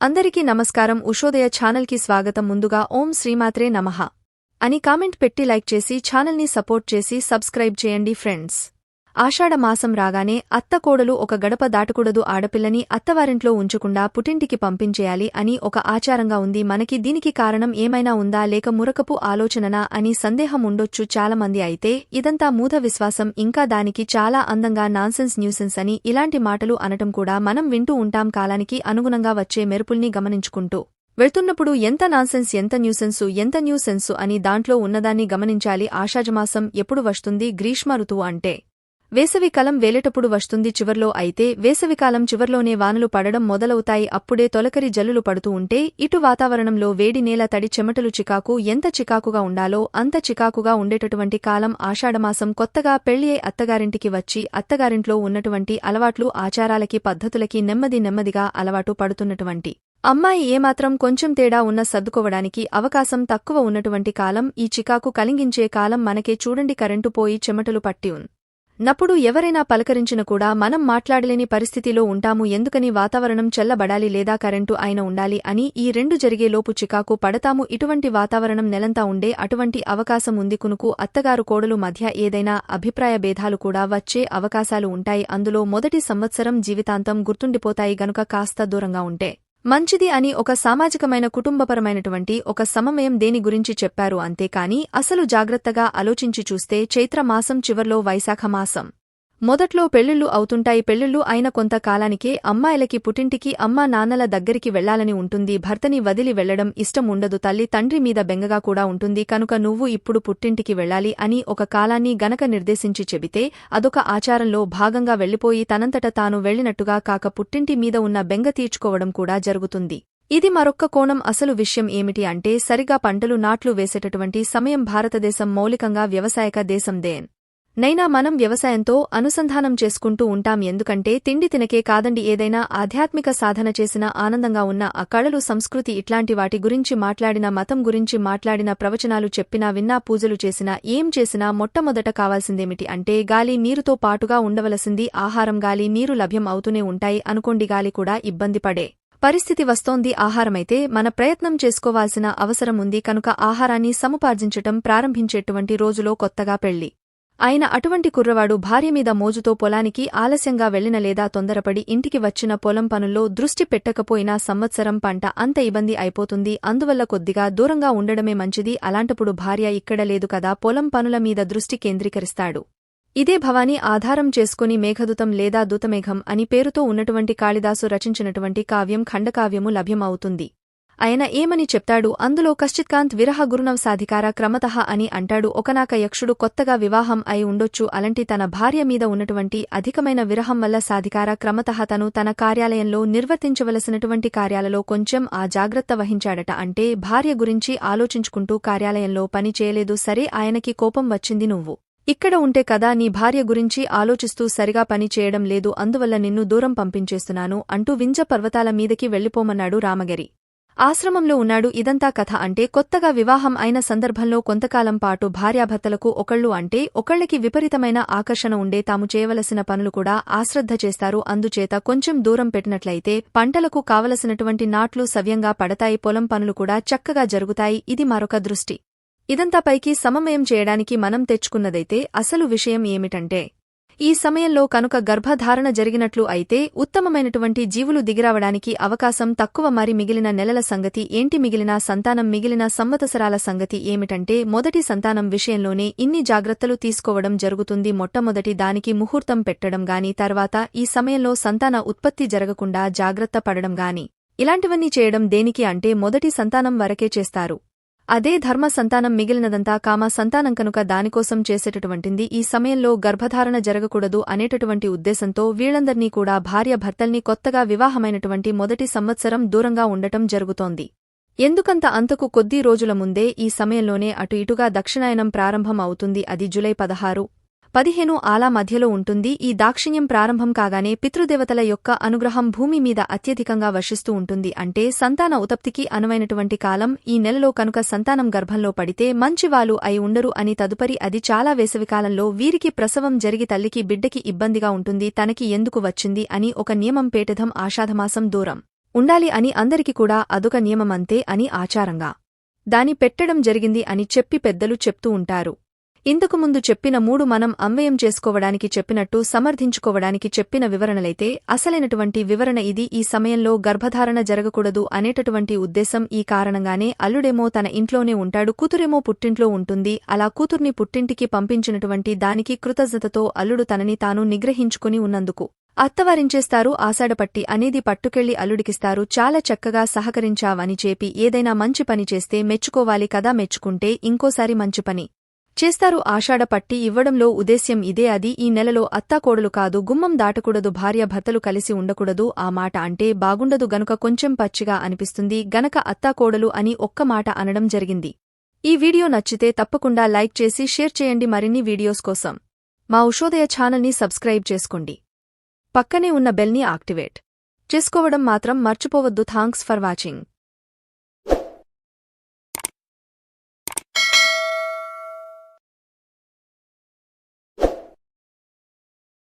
అందరికీ నమస్కారం. ఉషోదయ ఛానల్కి స్వాగతం. ముందుగా ఓం శ్రీమాత్రే నమః. అని కామెంట్ పెట్టి లైక్ చేసి ఛానల్ని సపోర్ట్ చేసి సబ్స్క్రైబ్ చేయండి ఫ్రెండ్స్. ఆషాఢమాసం రాగానే అత్త కోడలు ఒక గడప దాటకూడదు ఆడపిల్లని అత్తవారింట్లో ఉంచకుండా పుటింటికి పంపించేయాలి అని ఒక ఆచారంగా ఉంది. మనకి దీనికి కారణం ఏమైనా ఉందా? లేక మురకపు ఆలోచననా? అని సందేహం ఉండొచ్చు చాలామంది అయితే ఇదంతా మూఢ విశ్వాసం. ఇంకా దానికి చాలా అందంగా నాన్సెన్స్ న్యూసెన్స్ అని ఇలాంటి మాటలు అనటం కూడా మనం వింటూ ఉంటాం కాలానికి అనుగుణంగా వచ్చే మెరుపుల్ని గమనించుకుంటూ. వెళ్తున్నప్పుడు ఎంత నాన్సెన్స్ ఎంత న్యూసెన్సు ఎంత న్యూసెన్సు అని దాంట్లో ఉన్నదాన్ని గమనించాలి. ఆషాఢమాసం ఎప్పుడు వస్తుంది? గ్రీష్మ ఋతువు అంటే వేసవికాలం వేలేటప్పుడు వస్తుంది చివర్లో అయితే వేసవికాలం చివర్లోనే వానలు పడడం మొదలవుతాయి. అప్పుడే తొలకరి జల్లులు పడుతూ ఉంటే ఇటు వాతావరణంలో వేడి నేల తడి చెమటలు చికాకు ఎంత చికాకుగా ఉండాలో అంత చికాకుగా ఉండేటటువంటి కాలం ఆషాఢమాసం కొత్తగా పెళ్ళి అయి అత్తగారింటికి వచ్చి అత్తగారింట్లో ఉన్నటువంటి అలవాట్లు ఆచారాలకి పద్ధతులకి నెమ్మది నెమ్మదిగా అలవాటు పడుతున్నటువంటి. అమ్మాయి ఏమాత్రం కొంచెం తేడా ఉన్న సర్దుకోవడానికి అవకాశం తక్కువ ఉన్నటువంటి కాలం ఈ చికాకు కలిగించే కాలం మనకే చూడండి కరెంటు పోయి చెమటలు పట్టి ఉన్ నప్పుడు ఎవరైనా పలకరించిన కూడా మనం మాట్లాడలేని పరిస్థితిలో ఉంటాము ఎందుకని వాతావరణం చల్లబడాలి లేదా కరెంటు ఆయన ఉండాలి అని ఈ రెండు జరిగేలోపు చికాకు పడతాము. ఇటువంటి వాతావరణం నెలంతా ఉండే అటువంటి అవకాశం ఉంది. కునుకు అత్తగారు కోడలు మధ్య ఏదైనా అభిప్రాయ భేదాలు కూడా వచ్చే అవకాశాలు ఉంటాయి. అందులో మొదటి సంవత్సరం జీవితాంతం గుర్తుండిపోతాయి. గనుక కాస్త దూరంగా ఉంటే మంచిది అని ఒక సామాజికమైన కుటుంబపరమైనటువంటి ఒక సమమయం దేని గురించి చెప్పారు అంతేకాని అసలు జాగ్రత్తగా ఆలోచించి చూస్తే చైత్ర మాసం చివర్లో వైశాఖ మాసం. మొదట్లో పెళ్ళిళ్ళు అవుతుంటాయి పెళ్ళిళ్ళు అయిన కొంత కాలానికే అమ్మాయిలకి పుట్టింటికి అమ్మా నాన్నల దగ్గరికి వెళ్ళాలని ఉంటుంది. భర్తని వదిలి వెళ్ళడం ఇష్టం ఉండదు. తల్లి తండ్రి మీద బెంగగా కూడా ఉంటుంది. కనుక నువ్వు ఇప్పుడు పుట్టింటికి వెళ్ళాలి అని ఒక కాలాన్ని గనక నిర్దేశించి చెబితే అదొక ఆచారంలో భాగంగా వెళ్ళిపోయి తనంతట తాను వెళ్ళినట్టుగా కాక పుట్టింటి మీద ఉన్న బెంగ తీర్చుకోవడం కూడా జరుగుతుంది. ఇది మరొక్క కోణం అసలు విషయం ఏమిటి అంటే సరిగా పంటలు నాట్లు వేసేటటువంటి సమయం భారతదేశం మౌలికంగా వ్యవసాయక దేశం దేన్. నైనా మనం వ్యవసాయంతో అనుసంధానం చేసుకుంటూ ఉంటాం. ఎందుకంటే తిండి తినకే కాదండి. ఏదైనా ఆధ్యాత్మిక సాధన చేసిన ఆనందంగా ఉన్న ఆ కళలు సంస్కృతి ఇట్లాంటి వాటి గురించి మాట్లాడిన మతం గురించి మాట్లాడిన ప్రవచనాలు చెప్పినా విన్నా పూజలు చేసినా ఏం చేసినా మొట్టమొదట కావాల్సిందేమిటి అంటే గాలి నీరుతో పాటుగా ఉండవలసింది ఆహారం. గాలి నీరు లభ్యం అవుతూనే ఉంటాయి అనుకోండి. గాలి కూడా ఇబ్బంది పడే పరిస్థితి వస్తోంది. ఆహారమైతే మన ప్రయత్నం చేసుకోవాల్సిన అవసరం ఉంది. కనుక ఆహారాన్ని సముపార్జించటం ప్రారంభించేటువంటి రోజులో కొత్తగా పెళ్ళి ఆయన అటువంటి కుర్రవాడు భార్య మీద మోజుతో పొలానికి ఆలస్యంగా వెళ్ళిన లేదా తొందరపడి ఇంటికి వచ్చిన పొలం పనుల్లో దృష్టి పెట్టకపోయినా సంవత్సరం పంట అంత ఇబ్బంది అయిపోతుంది. అందువల్ల కొద్దిగా దూరంగా ఉండడమే మంచిది. అలాంటప్పుడు భార్య ఇక్కడ లేదు కదా పొలం పనుల మీద దృష్టి కేంద్రీకరిస్తాడు. ఇదే భవాని ఆధారం చేసుకుని మేఘదూతం లేదా దూతమేఘం అని పేరుతో ఉన్నటువంటి కాళిదాసు రచించినటువంటి కావ్యం ఖండకావ్యము లభ్యమవుతుంది. ఆయన ఏమని చెప్తాడు? అందులో కశ్చిత్కాంత్ విరహ గురునం సాధికార క్రమతః అని అంటాడు. ఒకనాక యక్షుడు కొత్తగా వివాహం అయి ఉండొచ్చు. అలాంటి తన భార్య మీద ఉన్నటువంటి అధికమైన విరహం వల్ల సాధికార క్రమతః తను తన కార్యాలయంలో నిర్వర్తించవలసినటువంటి కార్యాలలో కొంచెం ఆ జాగ్రత్త వహించాడట. అంటే భార్య గురించి ఆలోచించుకుంటూ కార్యాలయంలో పని చేయలేదు. సరే ఆయనకి కోపం వచ్చింది నువ్వు. ఇక్కడ ఉంటే కదా నీ భార్య గురించి ఆలోచిస్తూ సరిగా పని చేయడం లేదు. అందువల్ల నిన్ను దూరం పంపించేస్తున్నాను అంటూ వింజ పర్వతాల మీదకి వెళ్ళిపోమన్నాడు రామగిరి. ఆశ్రమంలో ఉన్నాడు ఇదంతా కథ అంటే కొత్తగా వివాహం అయిన సందర్భంలో కొంతకాలం పాటు భార్యాభర్తలకు ఒకళ్ళు అంటే ఒకళ్ళకి విపరీతమైన ఆకర్షణ ఉండే తాము చేయవలసిన పనులు కూడా ఆశ్రద్ధ చేస్తారు. అందుచేత కొంచెం దూరం పెట్టినట్లయితే పంటలకు కావలసినటువంటి నాట్లు సవ్యంగా పడతాయి. పొలం పనులు కూడా చక్కగా జరుగుతాయి. ఇది మరొక దృష్టి. ఇదంతా పైకి సమమయం చేయడానికి మనం తెచ్చుకున్నదైతే అసలు విషయం ఏమిటంటే ఈ సమయంలో కనుక గర్భధారణ జరిగినట్లు అయితే ఉత్తమమైనటువంటి జీవులు దిగిరావడానికి అవకాశం తక్కువ మరి మిగిలిన నెలల సంగతి ఏంటి? మిగిలిన సంతానం మిగిలిన సంవత్సరాల సంగతి ఏమిటంటే మొదటి సంతానం విషయంలోనే ఇన్ని జాగ్రత్తలు తీసుకోవడం జరుగుతుంది. మొట్టమొదటి దానికి ముహూర్తం పెట్టడం గాని తర్వాత ఈ సమయంలో సంతాన ఉత్పత్తి జరగకుండా జాగ్రత్త పడడం గాని. ఇలాంటివన్నీ చేయడం దేనికి అంటే మొదటి సంతానం వరకే చేస్తారు. అదే ధర్మ సంతానం మిగిలినదంతా కామ సంతానం కనుక దానికోసం చేసేటటువంటింది. ఈ సమయంలో గర్భధారణ జరగకూడదు అనేటటువంటి ఉద్దేశంతో వీళ్ళందర్నీ కూడా భార్య భర్తల్ని కొత్తగా వివాహమైనటువంటి మొదటి సంవత్సరం దూరంగా ఉండటం జరుగుతోంది. ఎందుకంత అంతకు కొద్దీ రోజుల ముందే ఈ సమయంలోనే అటు ఇటుగా దక్షిణాయనం ప్రారంభం అవుతుంది. అది జులై పదహారు. పదిహేను ఆలా మధ్యలో ఉంటుంది. ఈ దాక్షిణ్యం ప్రారంభం కాగానే పితృదేవతల యొక్క అనుగ్రహం భూమి మీద అత్యధికంగా వర్షిస్తూ ఉంటుంది. అంటే సంతాన ఉతప్తికి అనువైనటువంటి కాలం ఈ నెలలో కనుక సంతానం గర్భంలో పడితే మంచివాలు అయి ఉండరు అని తదుపరి అది చాలా వేసవికాలంలో వీరికి ప్రసవం జరిగి తల్లికి బిడ్డకి ఇబ్బందిగా ఉంటుంది. తనకి ఎందుకు వచ్చింది అని ఒక నియమం పేటధం ఆషాధమాసం దూరం. ఉండాలి అని అందరికి కూడా అదొక నియమమంతే అని ఆచారంగా దాని పెట్టడం జరిగింది అని చెప్పి పెద్దలు చెప్తూ ఉంటారు. ఇంతకుముందు చెప్పిన మూడు మనం అన్వయం చేసుకోవడానికి చెప్పినట్టు సమర్థించుకోవడానికి చెప్పిన వివరణలైతే అసలైనటువంటి వివరణ ఇది ఈ సమయంలో గర్భధారణ జరగకూడదు అనేటటువంటి ఉద్దేశం ఈ కారణంగానే అల్లుడేమో తన ఇంట్లోనే ఉంటాడు కూతురేమో పుట్టింట్లో ఉంటుంది అలా కూతుర్ని పుట్టింటికి పంపించినటువంటి దానికి కృతజ్ఞతతో అల్లుడు తనని తాను నిగ్రహించుకుని ఉన్నందుకు. అత్తవారించేస్తారు ఆసాడపట్టి అనేది పట్టుకెళ్ళి అల్లుడికిస్తారు చాలా చక్కగా సహకరించావని చెప్పి ఏదైనా మంచి పని చేస్తే మెచ్చుకోవాలి కదా మెచ్చుకుంటే ఇంకోసారి మంచి పని. చేస్తారు ఆషాఢ పట్టి ఇవ్వడంలో ఉద్దేశ్యం ఇదే అది ఈ నెలలో అత్తాకోడలు కాదు గుమ్మం దాటకూడదు భార్య భర్తలు కలిసి ఉండకూడదు ఆ మాట అంటే బాగుండదు గనుక కొంచెం పచ్చిగా అనిపిస్తుంది గనక అత్తాకోడలు అని ఒక్క మాట అనడం జరిగింది. ఈ వీడియో నచ్చితే తప్పకుండా లైక్ చేసి షేర్ చేయండి మరిన్ని వీడియోస్ కోసం. మా ఉషోదయ ఛానల్ని సబ్స్క్రైబ్ చేసుకోండి. పక్కనే ఉన్న బెల్ని యాక్టివేట్ చేసుకోవడం మాత్రం మర్చిపోవద్దు. Thanks for watching.